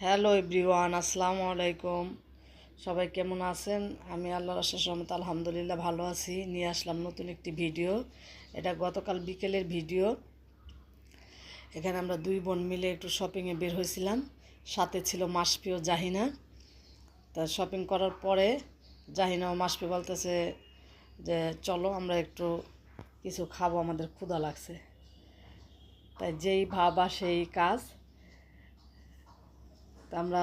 Hello everyone আসসালামু আলাইকুম। সবাই কেমন আছেন? আমি আল্লাহর আশাস রহমত আলহামদুলিল্লাহ ভালো আছি। নিয়ে আসলাম নতুন একটি ভিডিও। এটা গতকাল বিকেলের ভিডিও। এখানে আমরা দুই বোন মিলে একটু শপিংয়ে বের হয়েছিলাম। সাথে ছিল মাসপিও জাহিনা। তা শপিং করার পরে জাহিনা ও মাসপি বলতেছে যে, চলো আমরা একটু কিছু খাব, আমাদের ক্ষুধা লাগছে। তাই যেই ভাবা সেই কাজ তা আমরা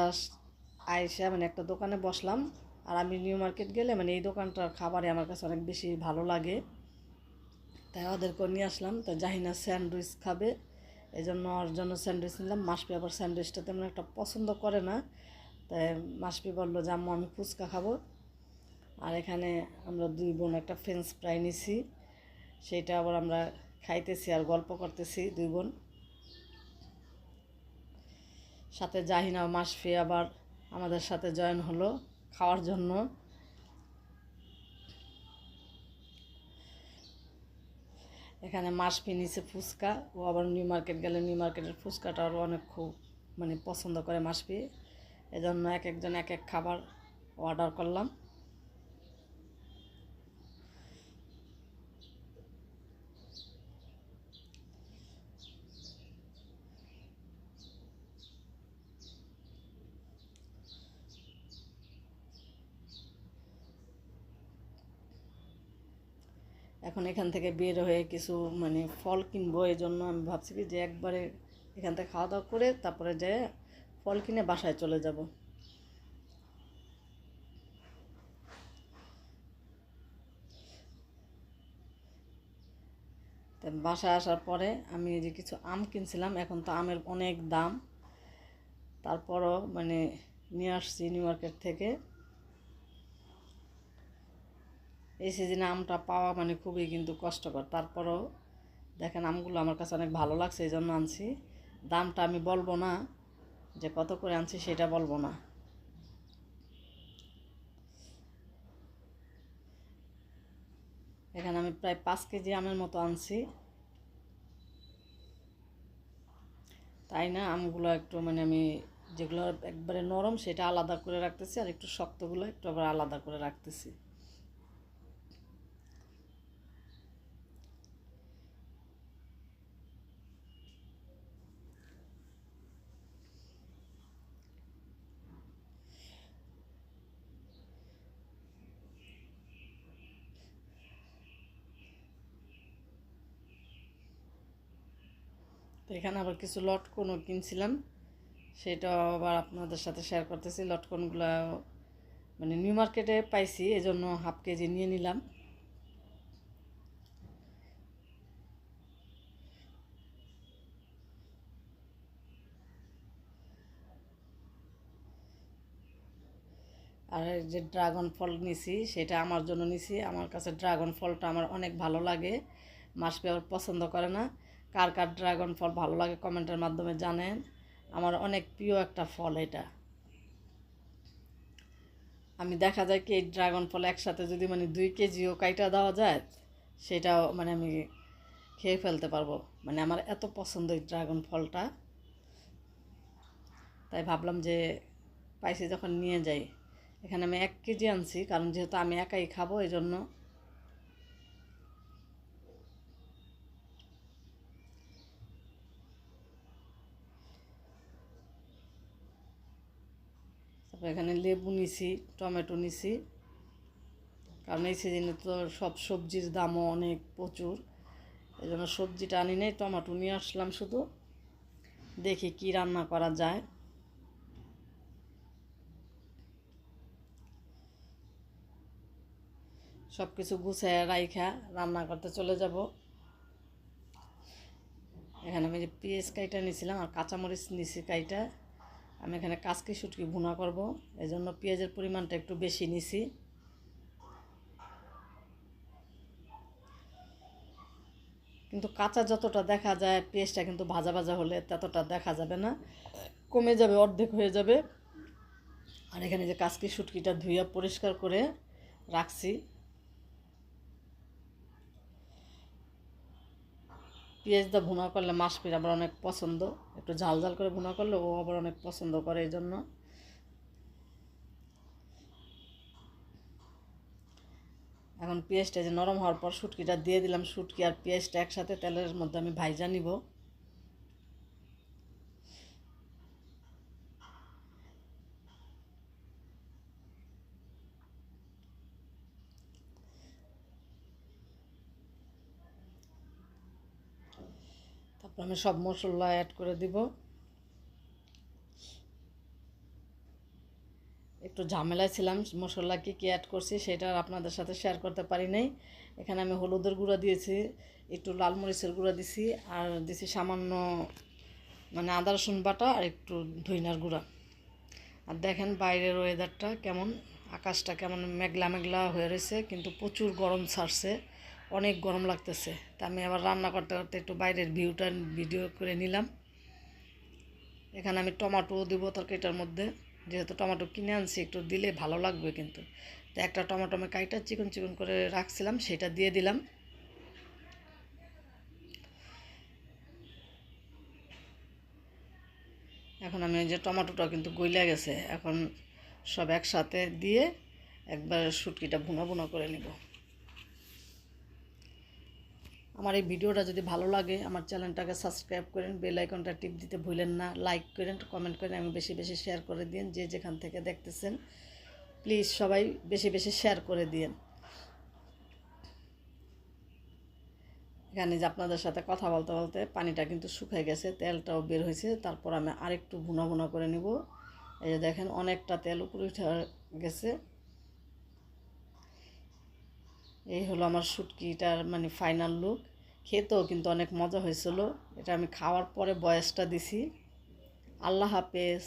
আইসা মানে একটা দোকানে বসলাম। আর আমি নিউ মার্কেট গেলে মানে এই দোকানটার খাবারে আমার কাছে অনেক বেশি ভালো লাগে। তাই ওদেরকে নিয়ে আসলাম। তা জাহিনা স্যান্ডউইচ খাবে। এই জন্য ওর জন্য স্যান্ডউইচ নিলাম। মাসপি আবার স্যান্ডউইচটা তেমন একটা পছন্দ করে না। তাই মাসপি বলল, যে আম্মু, আমি ফুচকা খাব। আর এখানে আমরা দুই বোন একটা ফ্রেঞ্চ ফ্রাই নিছি। সেইটা আবার আমরা খাইতেছি আর গল্প করতেছি দুই বোন। সাথে জাহিনা মাসফি আবার আমাদের সাথে জয়েন হলো খাওয়ার জন্য। এখানে মাসফি নিচে ফুচকা, ও আবার নিউ মার্কেট গেলে নিউ মার্কেটের ফুচকাটা আরও অনেক খুব মানে পছন্দ করে মাসফি। এজন্য এক একজন এক এক খাবার অর্ডার করলাম। এখন এখান থেকে বের হয়ে কিছু মানে ফল কিনবো এই জন্য আমি ভাবছি কি যে একবারে এখান থেকে খাওয়া দাওয়া করে তারপরে যে ফল কিনে বাসায় চলে যাব। বাসায় আসার পরে আমি যে কিছু আম কিনছিলাম, এখন তো আমের অনেক দাম। তারপরও মানে নিয়ে আসছি নিউ মার্কেট থেকে। এই সিজনে আমটা পাওয়া মানে খুবই কিন্তু কষ্টকর। তারপরও দেখেন আমগুলো আমার কাছে অনেক ভালো লাগছে এই জন্য আনছি। দামটা আমি বলব না যে কত করে আনছি সেটা বলব না। এখানে আমি প্রায় পাঁচ কেজি আমের মতো আনছি। তাই না? আমগুলো একটু মানে আমি যেগুলো একবারে নরম সেটা আলাদা করে রাখতেছি আর একটু শক্তগুলো একটু আবার আলাদা করে রাখতেছি। তো এখানে আবার কিছু লটকনও কিনছিলাম। সেটাও আবার আপনাদের সাথে শেয়ার করতেছি। লটকনগুলো মানে নিউ মার্কেটে পাইছি, এজন্য হাফ কেজি নিয়ে নিলাম। আর যে ড্রাগন ফল নিছি, সেটা আমার জন্য নিছি। আমার কাছে ড্রাগন ফলটা আমার অনেক ভালো লাগে। মাসপি আবার পছন্দ করে না। কার কার ড্রাগন ফল ভালো লাগে কমেন্টের মাধ্যমে জানেন। আমার অনেক প্রিয় একটা ফল এটা। আমি দেখা যায় কি এই ড্রাগন ফল একসাথে যদি মানে দুই কেজিও কাইটা দেওয়া যায়, সেটাও মানে আমি খেয়ে ফেলতে পারব। মানে আমার এত পছন্দ এই ড্রাগন ফলটা। তাই ভাবলাম যে পাইছি যখন নিয়ে যাই। এখানে আমি এক কেজি আনছি, কারণ যেহেতু আমি একাই খাব এই জন্য তারপর এখানে লেবু নিছি, টমেটো নিছি। কারণ এই সিজনে তো সব সবজির দামও অনেক প্রচুর। এই জন্য সবজিটা আনি নেই, টমেটো নিয়ে আসলাম শুধু। দেখি কি রান্না করা যায়। সব কিছু গুছায় রাইখা রান্না করতে চলে যাব। এখানে আমি যে পেঁয়াজ কাইটা নিয়েছিলাম আর কাঁচামরিচ নিছি কাইটা। আমি এখানে কাঁচকি শুটকি ভুনা করব। এই জন্য পেঁয়াজের পরিমাণটা একটু বেশি নিছি। কিন্তু কাঁচা যতটা দেখা যায়, পেঁয়াজটা কিন্তু ভাজা ভাজা হলে ততটা দেখা যাবে না। কমে যাবে, অর্ধেক হয়ে যাবে। আর এখানে যে কাজকি শুটকিটা ধুইয়া পরিষ্কার করে রাখছি। পেঁয়াজ দা ভুনা করলে মাসপির আবার অনেক পছন্দ। একটু ঝাল ঝাল করে ভুনা করলে ও আবার অনেক পছন্দ করে এই জন্য এখন পেঁয়াজটা যে নরম হওয়ার পর শুটকিটা দিয়ে দিলাম। শুটকি আর পেঁয়াজটা একসাথে তেলের মধ্যে আমি ভাইজা নিব। আমি সব মশলা অ্যাড করে দিব। একটু ঝামেলায় ছিলাম, মশলা কী কী অ্যাড করছি সেটা আপনাদের সাথে শেয়ার করতে পারি নাই। এখানে আমি হলুদের গুঁড়া দিয়েছি, একটু লাল মরিচের গুঁড়া দিছি, আর দিছি সামান্য মানে আদা, রসুন বাটা আর একটু ধইনার গুঁড়া। আর দেখেন বাইরের ওয়েদারটা কেমন, আকাশটা কেমন মেঘলা মেঘলা হয়ে রয়েছে, কিন্তু প্রচুর গরম ছাড়ছে। অনেক গরম লাগতেছে। তা আমি আবার রান্না করতে করতে একটু বাইরের ভিউটা ভিডিও করে নিলাম। এখানে আমি টমাটো দিব তরকারিটার মধ্যে। যেহেতু টমেটো কিনে আনছি, একটু দিলে ভালো লাগবে কিন্তু। তো একটা টমেটো আমি কাইটা চিকন চিকন করে রাখছিলাম, সেটা দিয়ে দিলাম। এখন আমি যে টমেটোটা কিন্তু গইলা গেছে। এখন সব একসাথে দিয়ে একবার শুটকিটা ভুনা ভুনা করে নিব। আমার এই ভিডিওটা যদি ভালো লাগে, আমার চ্যানেলটাকে সাবস্ক্রাইব করেন, বেল আইকনটা টিপ দিতে ভুলেন না, লাইক করেন, কমেন্ট করেন, আমি বেশি বেশি শেয়ার করে দিন যে যেখান থেকে দেখতেছেন। প্লিজ সবাই বেশি বেশি শেয়ার করে দিন এখানে যে আপনাদের সাথে কথা বলতে বলতে পানিটা কিন্তু শুকিয়ে গেছে, তেলটাও বের হয়েছে, তারপর আমি আরেকটু ভুনা ভুনা করে নিব। এই যে দেখেন, অনেকটা তেল উপরে উঠে গেছে। এই হলো আমার শুটকিটার মানে ফাইনাল লুক খেতেও কিন্তু অনেক মজা হয়েছিল। এটা আমি খাওয়ার পরে বয়সটা দিছি। আল্লাহ হাফেজ।